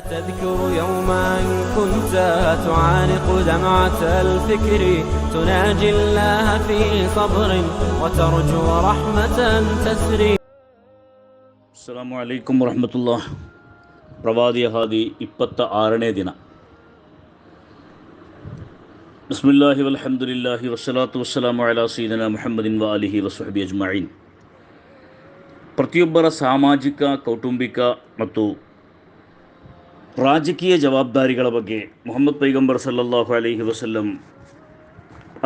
تذكر يوما كنت تعانق دمعة الفكر تناجي الله في صبر وترجو رحمة تسري ಅಸ್ಸಲಾಮು ಅಲೈಕುಮ್ ವರಹಮತುಲ್ಲಾ ಪ್ರವಾದಿಯ ಹಾದಿ ಇಪ್ಪತ್ತ ಆರನೇ ದಿನ ಬಿಸ್ಮಿಲ್ಲಾಹಿ ವಲ್ಹಮ್ದುಲಿಲ್ಲಾಹಿ ವಸ್ಸಲಾತು ವಸ್ಸಲಾಮು ಅಲಾ ಸೀದನ ಮುಹಮ್ಮದಿನ್ ವ ಅಲಿಹಿ ವಸ್ಹಬಿ ಅಜ್ಮಾಯಿನ್ ಪ್ರತಿಯೊಬ್ಬರ ಸಾಮಾಜಿಕ ಕೌಟುಂಬಿಕ ಮತ್ತು ರಾಜಕೀಯ ಜವಾಬ್ದಾರಿಗಳ ಬಗ್ಗೆ ಮೊಹಮ್ಮದ್ ಪೈಗಂಬರ್ ಸಲ್ಲಲ್ಲಾಹು ಅಲೈಹಿ ವಸಲ್ಲಂ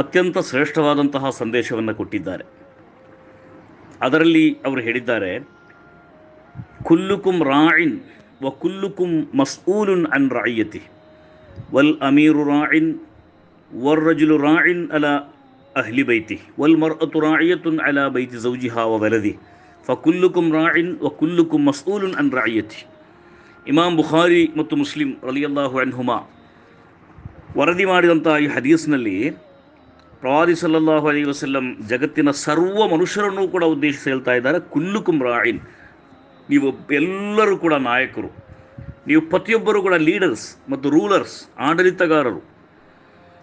ಅತ್ಯಂತ ಶ್ರೇಷ್ಠವಾದಂತಹ ಸಂದೇಶವನ್ನು ಕೊಟ್ಟಿದ್ದಾರೆ. ಅದರಲ್ಲಿ ಅವರು ಹೇಳಿದ್ದಾರೆ, ಕುಲ್ಲುಕುಂ ರಾಯಿನ್ ವ ಕುಲ್ಲುಕುಂ ಮಸ್ಊಲುನ್ ಅನ್ ರಾಯಿಯತಿ, ವಲ್ ಅಮೀರು ರಾಯಿನ್ ವರ್ರಜುಲು ರಾಯಿನ್ ಅಲ ಅಹ್ಲಿ ಬೈತಿ, ವಲ್ ಮರ್ಅತು ರಾಯಿಯತುನ್ ಅಲ ಬೈತಿ ಜೌಜಿಹಾ ವ ವಲದಿ ಫಕುಲ್ಲುಕುಂ ರಾಯಿನ್ ವ ಕುಲ್ಲುಕುಂ ಮಸ್ಊಲುನ್ ಅನ್ ರಾಯಿಯತಿ. ಇಮಾಮ್ ಬುಖಾರಿ ಮತ್ತು ಮುಸ್ಲಿಂ ರಲಿಯಲ್ಲಾಹು ಅನ್ಹುಮಾ ವರದಿ ಮಾಡಿದಂಥ ಈ ಹದೀಸ್ನಲ್ಲಿ ಪ್ರವಾದಿ ಸಲ್ಲಲ್ಲಾಹು ಅಲಿ ವಸಲ್ಲಂ ಜಗತ್ತಿನ ಸರ್ವ ಮನುಷ್ಯರನ್ನು ಕೂಡ ಉದ್ದೇಶಿಸಿ ಹೇಳ್ತಾ ಇದ್ದಾರೆ, ಕುಲ್ಲುಕುಂ ರಾಯಿನ್. ನೀವು ಎಲ್ಲರೂ ಕೂಡ ನಾಯಕರು. ನೀವು ಪ್ರತಿಯೊಬ್ಬರು ಕೂಡ ಲೀಡರ್ಸ್ ಮತ್ತು ರೂಲರ್ಸ್, ಆಡಳಿತಗಾರರು.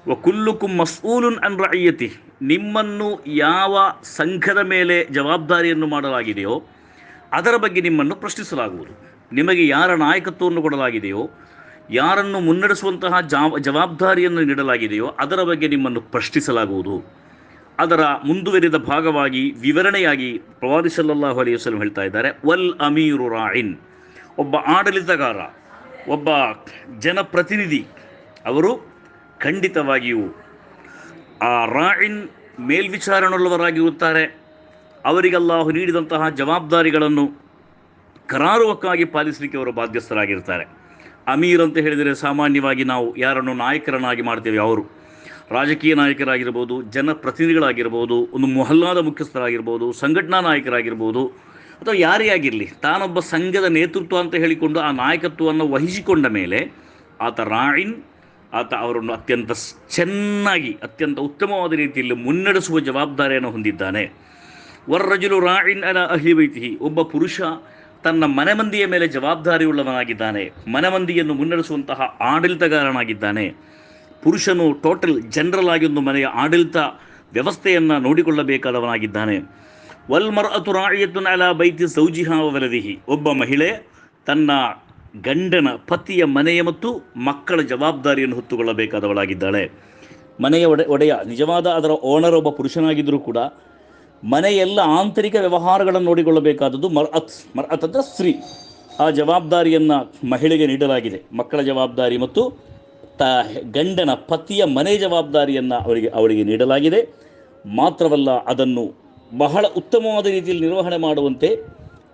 ವ ಕುಲ್ಲುಕುಂ ಮಸೂಲುನ್ ಅನ್ ರಾಯಿಯತಿ ನಿಮ್ಮನ್ನು ಯಾವ ಸಂಘದ ಮೇಲೆ ಜವಾಬ್ದಾರಿಯನ್ನು ಮಾಡಲಾಗಿದೆಯೋ ಅದರ ಬಗ್ಗೆ ನಿಮ್ಮನ್ನು ಪ್ರಶ್ನಿಸಲಾಗುವುದು. ನಿಮಗೆ ಯಾರ ನಾಯಕತ್ವವನ್ನು ಕೊಡಲಾಗಿದೆಯೋ, ಯಾರನ್ನು ಮುನ್ನಡೆಸುವಂತಹ ಜಾವ, ಜವಾಬ್ದಾರಿಯನ್ನು ನೀಡಲಾಗಿದೆಯೋ, ಅದರ ಬಗ್ಗೆ ನಿಮ್ಮನ್ನು ಪ್ರಶ್ನಿಸಲಾಗುವುದು. ಅದರ ಮುಂದುವರಿದ ಭಾಗವಾಗಿ ವಿವರಣೆಯಾಗಿ ಪ್ರವಾದಿ ಸಲ್ಲಲ್ಲಾಹು ವಸಲ್ಲಂ ಹೇಳ್ತಾ ಇದ್ದಾರೆ, ವಲ್ ಅಮೀರು ರಾಯಿನ್. ಒಬ್ಬ ಆಡಳಿತಗಾರ, ಒಬ್ಬ ಜನಪ್ರತಿನಿಧಿ, ಅವರು ಖಂಡಿತವಾಗಿಯೂ ಆ ರಾಯಿನ್ ಮೇಲ್ವಿಚಾರಣುಳ್ಳವರಾಗಿರುತ್ತಾರೆ ಅವರಿಗೆ ಅಲ್ಲಾಹು ನೀಡಿದಂತಹ ಜವಾಬ್ದಾರಿಗಳನ್ನು ಕರಾರುವಕ್ಕಾಗಿ ಪಾಲಿಸಲಿಕ್ಕೆ ಅವರು ಬಾಧ್ಯಸ್ಥರಾಗಿರ್ತಾರೆ. ಅಮೀರ್ ಅಂತ ಹೇಳಿದರೆ ಸಾಮಾನ್ಯವಾಗಿ ನಾವು ಯಾರನ್ನು ನಾಯಕರನ್ನಾಗಿ ಮಾಡ್ತೇವೆ? ಅವರು ರಾಜಕೀಯ ನಾಯಕರಾಗಿರ್ಬೋದು, ಜನಪ್ರತಿನಿಧಿಗಳಾಗಿರ್ಬೋದು, ಒಂದು ಮೊಹಲ್ಲಾದ ಮುಖ್ಯಸ್ಥರಾಗಿರ್ಬೋದು, ಸಂಘಟನಾ ನಾಯಕರಾಗಿರ್ಬೋದು, ಅಥವಾ ಯಾರೇ ಆಗಿರಲಿ, ತಾನೊಬ್ಬ ಸಂಘದ ನೇತೃತ್ವ ಅಂತ ಹೇಳಿಕೊಂಡು ಆ ನಾಯಕತ್ವವನ್ನು ವಹಿಸಿಕೊಂಡ ಮೇಲೆ ಆತ ರಾಯಿನ್, ಆತ ಅವರನ್ನು ಅತ್ಯಂತ ಚೆನ್ನಾಗಿ, ಅತ್ಯಂತ ಉತ್ತಮವಾದ ರೀತಿಯಲ್ಲಿ ಮುನ್ನಡೆಸುವ ಜವಾಬ್ದಾರಿಯನ್ನು ಹೊಂದಿದ್ದಾನೆ. ವರ್ರಜುಲು ರಾಯಿನ್ ಅಲ ಅಹ್ಲಿ ಒಬ್ಬ ಪುರುಷ ತನ್ನ ಮನೆ ಮಂದಿಯ ಮೇಲೆ ಜವಾಬ್ದಾರಿಯುಳ್ಳವನಾಗಿದ್ದಾನೆ. ಮನೆ ಮಂದಿಯನ್ನು ಮುನ್ನಡೆಸುವಂತಹ ಆಡಳಿತಗಾರನಾಗಿದ್ದಾನೆ. ಪುರುಷನು ಟೋಟಲ್ ಜನರಲ್ ಆಗಿ ಒಂದು ಮನೆಯ ಆಡಳಿತ ವ್ಯವಸ್ಥೆಯನ್ನು ನೋಡಿಕೊಳ್ಳಬೇಕಾದವನಾಗಿದ್ದಾನೆ. ವಲ್ಮರ್ ಅತು ರಾಯಿಯತುನ್ ಅಲ ಬೈತಿ ಸೌಜಿಹಾ ವಲದಿಹಿ ಒಬ್ಬ ಮಹಿಳೆ ತನ್ನ ಗಂಡನ ಪತಿಯ ಮನೆಯ ಮತ್ತು ಮಕ್ಕಳ ಜವಾಬ್ದಾರಿಯನ್ನು ಹೊತ್ತುಕೊಳ್ಳಬೇಕಾದವಳಾಗಿದ್ದಾಳೆ. ಮನೆಯ ಒಡೆ, ಒಡೆಯ ನಿಜವಾದ ಅದರ ಓನರ್ ಒಬ್ಬ ಪುರುಷನಾಗಿದ್ದರೂ ಕೂಡ ಮನೆಯೆಲ್ಲ ಆಂತರಿಕ ವ್ಯವಹಾರಗಳನ್ನು ನೋಡಿಕೊಳ್ಳಬೇಕಾದದ್ದು ಮರ್ ಅತ್ ಮರ್ ಅತ್ ಸ್ತ್ರೀ. ಆ ಜವಾಬ್ದಾರಿಯನ್ನು ಮಹಿಳೆಗೆ ನೀಡಲಾಗಿದೆ. ಮಕ್ಕಳ ಜವಾಬ್ದಾರಿ ಮತ್ತು ತ, ಗಂಡನ ಪತಿಯ ಮನೆ ಜವಾಬ್ದಾರಿಯನ್ನು ಅವರಿಗೆ ಅವಳಿಗೆ ನೀಡಲಾಗಿದೆ. ಮಾತ್ರವಲ್ಲ ಅದನ್ನು ಬಹಳ ಉತ್ತಮವಾದ ರೀತಿಯಲ್ಲಿ ನಿರ್ವಹಣೆ ಮಾಡುವಂತೆ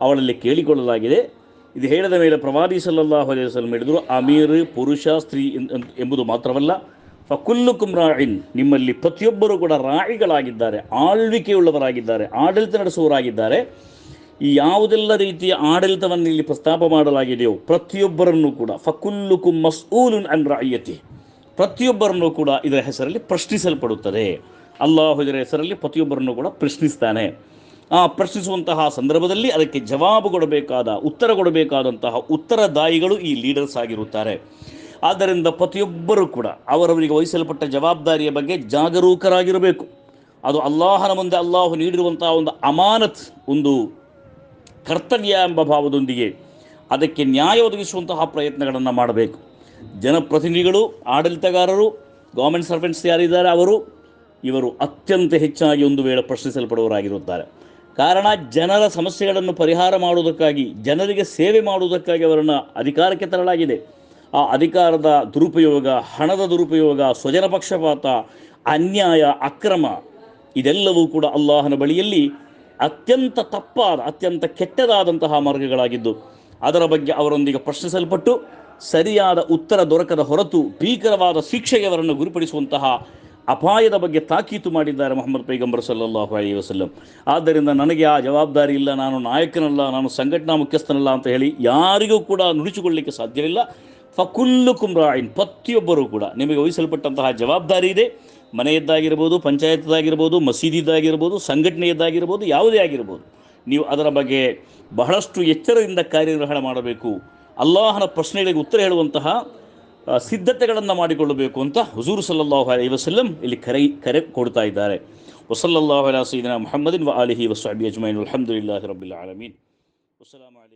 ಅವಳಲ್ಲಿ ಕೇಳಿಕೊಳ್ಳಲಾಗಿದೆ. ಇದು ಹೇಳಿದ ಮೇಲೆ ಪ್ರವಾದಿ ಸಲ್ಲಲ್ಲಾಹು ಅಲೈಹಿ ವಸಲ್ಲಂ ಹೇಳಿದರು, ಅಮೀರ್, ಪುರುಷ, ಸ್ತ್ರೀ ಎಂಬುದು ಮಾತ್ರವಲ್ಲ ಫಕುಲ್ಲುಕುಂ ರಾಯಿನ್, ನಿಮ್ಮಲ್ಲಿ ಪ್ರತಿಯೊಬ್ಬರೂ ಕೂಡ ರಾಯಿಗಳಾಗಿದ್ದಾರೆ, ಆಳ್ವಿಕೆಯುಳ್ಳವರಾಗಿದ್ದಾರೆ, ಆಡಳಿತ ನಡೆಸುವವರಾಗಿದ್ದಾರೆ. ಈ ಯಾವುದೆಲ್ಲ ರೀತಿಯ ಆಡಳಿತವನ್ನು ಇಲ್ಲಿ ಪ್ರಸ್ತಾಪ ಮಾಡಲಾಗಿದೆಯೋ ಪ್ರತಿಯೊಬ್ಬರನ್ನು ಕೂಡ, ಫಕುಲ್ಲುಕುಂ ಮಸ್ಊಲುನ್ ಅನ್ ರಾಯತಿ ಪ್ರತಿಯೊಬ್ಬರನ್ನು ಕೂಡ ಇದರ ಹೆಸರಲ್ಲಿ ಪ್ರಶ್ನಿಸಲ್ಪಡುತ್ತದೆ. ಅಲ್ಲಾಹು ಇದರ ಹೆಸರಲ್ಲಿ ಪ್ರತಿಯೊಬ್ಬರನ್ನು ಕೂಡ ಪ್ರಶ್ನಿಸ್ತಾನೆ. ಆ ಪ್ರಶ್ನಿಸುವಂತಹ ಸಂದರ್ಭದಲ್ಲಿ ಅದಕ್ಕೆ ಜವಾಬು ಕೊಡಬೇಕಾದ, ಉತ್ತರ ಕೊಡಬೇಕಾದಂತಹ ಉತ್ತರದಾಯಿಗಳು ಈ ಲೀಡರ್ಸ್ ಆಗಿರುತ್ತಾರೆ. ಆದ್ದರಿಂದ ಪ್ರತಿಯೊಬ್ಬರೂ ಕೂಡ ಅವರವರಿಗೆ ವಹಿಸಲ್ಪಟ್ಟ ಜವಾಬ್ದಾರಿಯ ಬಗ್ಗೆ ಜಾಗರೂಕರಾಗಿರಬೇಕು. ಅದು ಅಲ್ಲಾಹನ ಮುಂದೆ ಅಲ್ಲಾಹು ನೀಡಿರುವಂತಹ ಒಂದು ಅಮಾನತ್, ಒಂದು ಕರ್ತವ್ಯ ಎಂಬ ಭಾವದೊಂದಿಗೆ ಅದಕ್ಕೆ ನ್ಯಾಯ ಒದಗಿಸುವಂತಹ ಪ್ರಯತ್ನಗಳನ್ನು ಮಾಡಬೇಕು. ಜನಪ್ರತಿನಿಧಿಗಳು, ಆಡಳಿತಗಾರರು ಗೌರ್ಮೆಂಟ್ ಸರ್ವೆಂಟ್ಸ್ ಯಾರಿದ್ದಾರೆ ಅವರು, ಇವರು ಅತ್ಯಂತ ಹೆಚ್ಚಾಗಿ ಒಂದು ವೇಳೆ ಪ್ರಶ್ನಿಸಲ್ಪಡುವವರಾಗಿರುತ್ತಾರೆ. ಕಾರಣ ಜನರ ಸಮಸ್ಯೆಗಳನ್ನು ಪರಿಹಾರ ಮಾಡುವುದಕ್ಕಾಗಿ, ಜನರಿಗೆ ಸೇವೆ ಮಾಡುವುದಕ್ಕಾಗಿ ಅವರನ್ನು ಅಧಿಕಾರಕ್ಕೆ ತರಲಾಗಿದೆ. ಆ ಅಧಿಕಾರದ ದುರುಪಯೋಗ, ಹಣದ ದುರುಪಯೋಗ, ಸ್ವಜನ ಪಕ್ಷಪಾತ, ಅನ್ಯಾಯ, ಅಕ್ರಮ, ಇದೆಲ್ಲವೂ ಕೂಡ ಅಲ್ಲಾಹನ ಬಳಿಯಲ್ಲಿ ಅತ್ಯಂತ ತಪ್ಪಾದ, ಅತ್ಯಂತ ಕೆಟ್ಟದಾದಂತಹ ಮಾರ್ಗಗಳಾಗಿದ್ದು, ಅದರ ಬಗ್ಗೆ ಅವರೊಂದಿಗೆ ಪ್ರಶ್ನಿಸಲ್ಪಟ್ಟು ಸರಿಯಾದ ಉತ್ತರ ದೊರಕದ ಹೊರತು ಭೀಕರವಾದ ಶಿಕ್ಷೆಗೆ ಅವರನ್ನು ಗುರಿಪಡಿಸುವಂತಹ ಅಪಾಯದ ಬಗ್ಗೆ ತಾಕೀತು ಮಾಡಿದ್ದಾರೆ ಮೊಹಮ್ಮದ್ ಪೈಗಂಬರ್ ಸಲ್ಲಲ್ಲಾಹು ಅಲಿ ವಸಲ್ಲಂ. ಆದ್ದರಿಂದ ನನಗೆ ಆ ಜವಾಬ್ದಾರಿ ಇಲ್ಲ, ನಾನು ನಾಯಕನಲ್ಲ, ನಾನು ಸಂಘಟನಾ ಮುಖ್ಯಸ್ಥನಲ್ಲ ಅಂತ ಹೇಳಿ ಯಾರಿಗೂ ಕೂಡ ನುಡಿಸಿಕೊಳ್ಳಲಿಕ್ಕೆ ಸಾಧ್ಯವಿಲ್ಲ. ಫಕುಲ್ಲುಕುಂ ರಾಯಿನ್, ಪ್ರತಿಯೊಬ್ಬರೂ ಕೂಡ ನಿಮಗೆ ವಹಿಸಲ್ಪಟ್ಟಂತಹ ಜವಾಬ್ದಾರಿ ಇದೆ. ಮನೆಯದ್ದಾಗಿರ್ಬೋದು, ಪಂಚಾಯತ್ದಾಗಿರ್ಬೋದು, ಮಸೀದಿದ್ದಾಗಿರ್ಬೋದು, ಸಂಘಟನೆಯದ್ದಾಗಿರ್ಬೋದು, ಯಾವುದೇ ಆಗಿರ್ಬೋದು, ನೀವು ಅದರ ಬಗ್ಗೆ ಬಹಳಷ್ಟು ಎಚ್ಚರದಿಂದ ಕಾರ್ಯನಿರ್ವಹಣೆ ಮಾಡಬೇಕು. ಅಲ್ಲಾಹನ ಪ್ರಶ್ನೆಗಳಿಗೆ ಉತ್ತರ ಹೇಳುವಂತಹ ಸಿದ್ಧತೆಗಳನ್ನು ಮಾಡಿಕೊಳ್ಳಬೇಕು ಅಂತ ಹುಜೂರು ಸಲ್ಲಲ್ಲಾಹು ಅಲೈ ವಸಲ್ಲಂ ಇಲ್ಲಿ ಕರೆ ಕರೆ ಕೊಡ್ತಾ ಇದ್ದಾರೆ. ವಸಲ್ಲಲ್ಲಾಹು ಅಲಾ ಸೀದನ ಮೊಹಮ್ಮದಿನ್ ವ ಅಲಿಹಿ ವಸಾಬಿ ಅಜ್ಮೈನ್ ಅಲ್ಹಮದಿಲ್ಲಾ ರಬ್ಬಿಲ್ ಆಲಮೀನ್. ಅಲೈಕುಮ್.